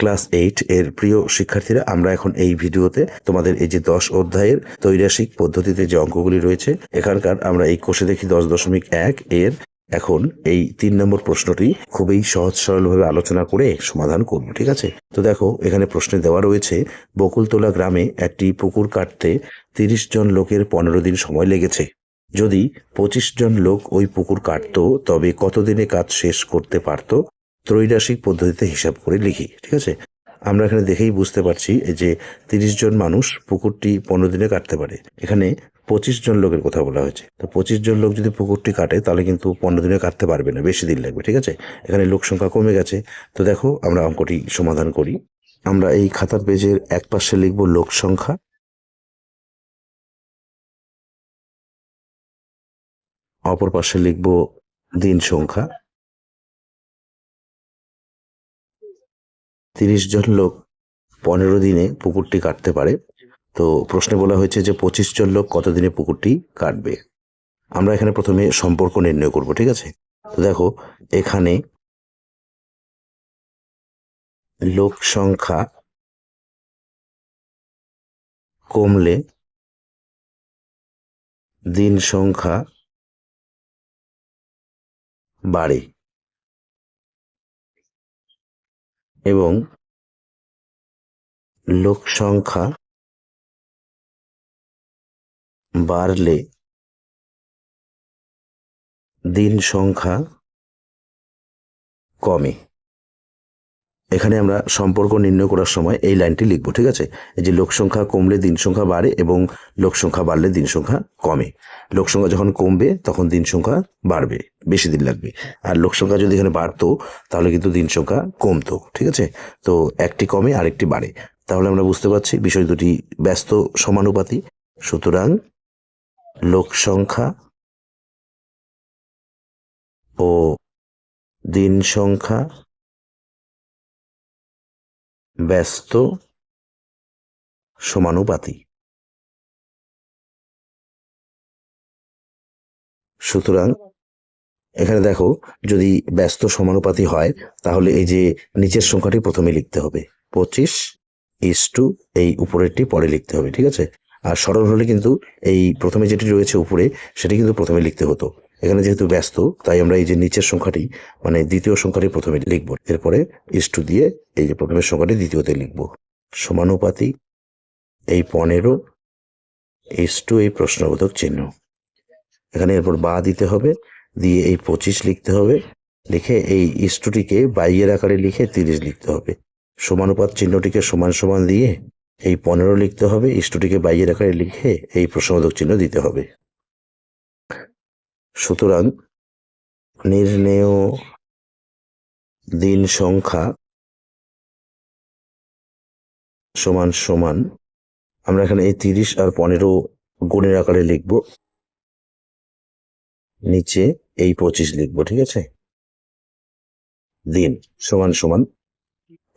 Class eight এর প্রিয় শিক্ষার্থীরা, আমরা এখন এই ভিডিওতে তোমাদের এই যে দশ অধ্যায়ের তৈরাসিক পদ্ধতিতে যে অঙ্কগুলি রয়েছে, এখানকার আমরা এই কোষে দেখি দশ দশমিক এক এর। এখন এই তিন নম্বর প্রশ্নটি খুবই সহজ সরলভাবে আলোচনা করে সমাধান করব, ঠিক আছে? তো দেখো, এখানে প্রশ্নে দেওয়া রয়েছে, বকুলতলা গ্রামে একটি পুকুর কাটতে তিরিশ জন লোকের পনেরো দিন সময় লেগেছে। যদি পঁচিশ জন লোক ওই পুকুর কাটতো, তবে কতদিনে কাজ শেষ করতে পারতো? ত্রৈরাসিক পদ্ধতিতে হিসাব করে লিখি, ঠিক আছে? আমরা এখানে দেখেই বুঝতে পারছি যে তিরিশ জন মানুষ পুকুরটি পনেরো দিনে কাটতে পারে। এখানে পঁচিশ জন লোকের কথা বলা হয়েছে। তো পঁচিশ জন লোক যদি পুকুরটি কাটে, তাহলে কিন্তু পনেরো দিনে কাটতে পারবে না, বেশি দিন লাগবে, ঠিক আছে? এখানে লোক সংখ্যা কমে গেছে। তো দেখো, আমরা অঙ্কটি সমাধান করি। আমরা এই খাতার পেজের এক পাশে লিখব লোক সংখ্যা। অপর পাশে লিখব দিন সংখ্যা। তিরিশ জন লোক পনেরো দিনে পুকুরটি কাটতে পারে। তো প্রশ্নে বলা হয়েছে যে পঁচিশ জন লোক কত দিনে পুকুরটি কাটবে? আমরা এখানে প্রথমে সম্পর্ক নির্ণয় করব, ঠিক আছে? তো দেখো, এখানে লোক সংখ্যা কমলে দিন সংখ্যা বাড়ে। এবং লোক সংখ্যা বাড়লে দিন সংখ্যা কমে। এখানে আমরা সম্পর্ক নির্ণয় করার সময় এই লাইনটি লিখব, ঠিক আছে? এই যে লোক সংখ্যা কমলে দিন সংখ্যা বাড়ে এবং লোক সংখ্যা বাড়লে দিন সংখ্যা কমে। লোক সংখ্যা যখন কমবে, তখন দিন সংখ্যা বাড়বে, বেশি দিন লাগবে। আর লোক সংখ্যা যদি এখানে বাড়তো, তাহলে কিন্তু দিন সংখ্যা কমতো, ঠিক আছে? তো একটি কমে, আরেকটি বাড়ে। তাহলে আমরা বুঝতে পারছি বিষয় দুটি ব্যস্ত সমানুপাতি। সুতরাং লোক সংখ্যা ও দিন সংখ্যা ব্যস্ত সমানুপাতি। সুতরাং এখানে দেখো, যদি ব্যস্ত সমানুপাতি হয়, তাহলে এই যে নিচের সংখ্যাটি প্রথমে লিখতে হবে। পঁচিশ ইস টু এই উপরেরটি পরে লিখতে হবে, ঠিক আছে? আর সরল হলে কিন্তু এই প্রথমে যেটি রয়েছে উপরে, সেটি কিন্তু প্রথমে লিখতে হতো। এখানে যেহেতু ব্যস্ত, তাই আমরা এই যে নিচের সংখ্যাটি মানে দ্বিতীয় সংখ্যাটি প্রথমে লিখব। এরপরে ইস্টু দিয়ে এই যে প্রথমের সংখ্যাটি দ্বিতীয়তে লিখব। সমানুপাতি এই পনেরো ইস টু এই প্রশ্নবোধক চিহ্ন। এখানে এরপর বা দিতে হবে, দিয়ে এই পঁচিশ লিখতে হবে, লিখে এই ইস্টুটিকে বাইয়ের আকারে লিখে তিরিশ লিখতে হবে। সমানুপাত চিহ্নটিকে সমান সমান দিয়ে এই পনেরো লিখতে হবে ইস্টুটিকে বাইয়ের আকারে লিখে এই প্রশ্নবোধক চিহ্ন দিতে হবে। সুতরাং নির্ণেয় দিন সংখ্যা সমান সমান, আমরা এখানে এই তিরিশ আর পনেরো গুণের আকারে লিখব। নিচে এই পঁচিশ লিখব, ঠিক আছে? দিন সমান সমান।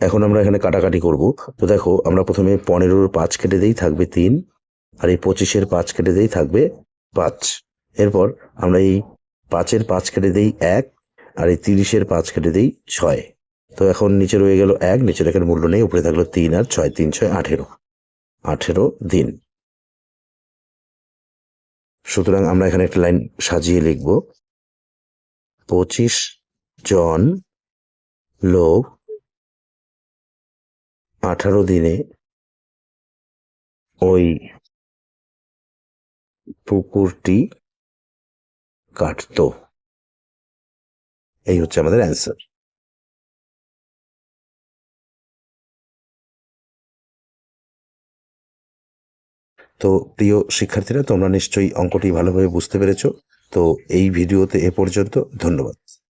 এখন আমরা এখানে কাটাকাটি করব। তো দেখো, আমরা প্রথমে পনেরোর পাঁচ কেটে দেই, থাকবে তিন। আর এই পঁচিশের পাঁচ কেটে দেই, থাকবে পাঁচ। এরপর আমরা এই পাঁচের পাঁচ কেটে দেই এক, আর এই তিরিশের পাঁচ কেটে দেই ছয়। তো এখন নিচে রয়ে গেল এক নিচের এখানে মূল্য নেই, উপরে থাকল তিন আর ছয়, তিন, ছয়, আঠেরো। আঠেরো দিন। সুতরাং আমরা এখানে একটা লাইন সাজিয়ে লিখব। পঁচিশ জন লোক আঠারো দিনে ওই পুকুরটি কাটতো। এই হচ্ছে আমাদের অ্যান্সার তো প্রিয় শিক্ষার্থীরা, তোমরা নিশ্চয়ই অঙ্কটি ভালোভাবে বুঝতে পেরেছ। তো এই ভিডিওতে এ পর্যন্ত, ধন্যবাদ।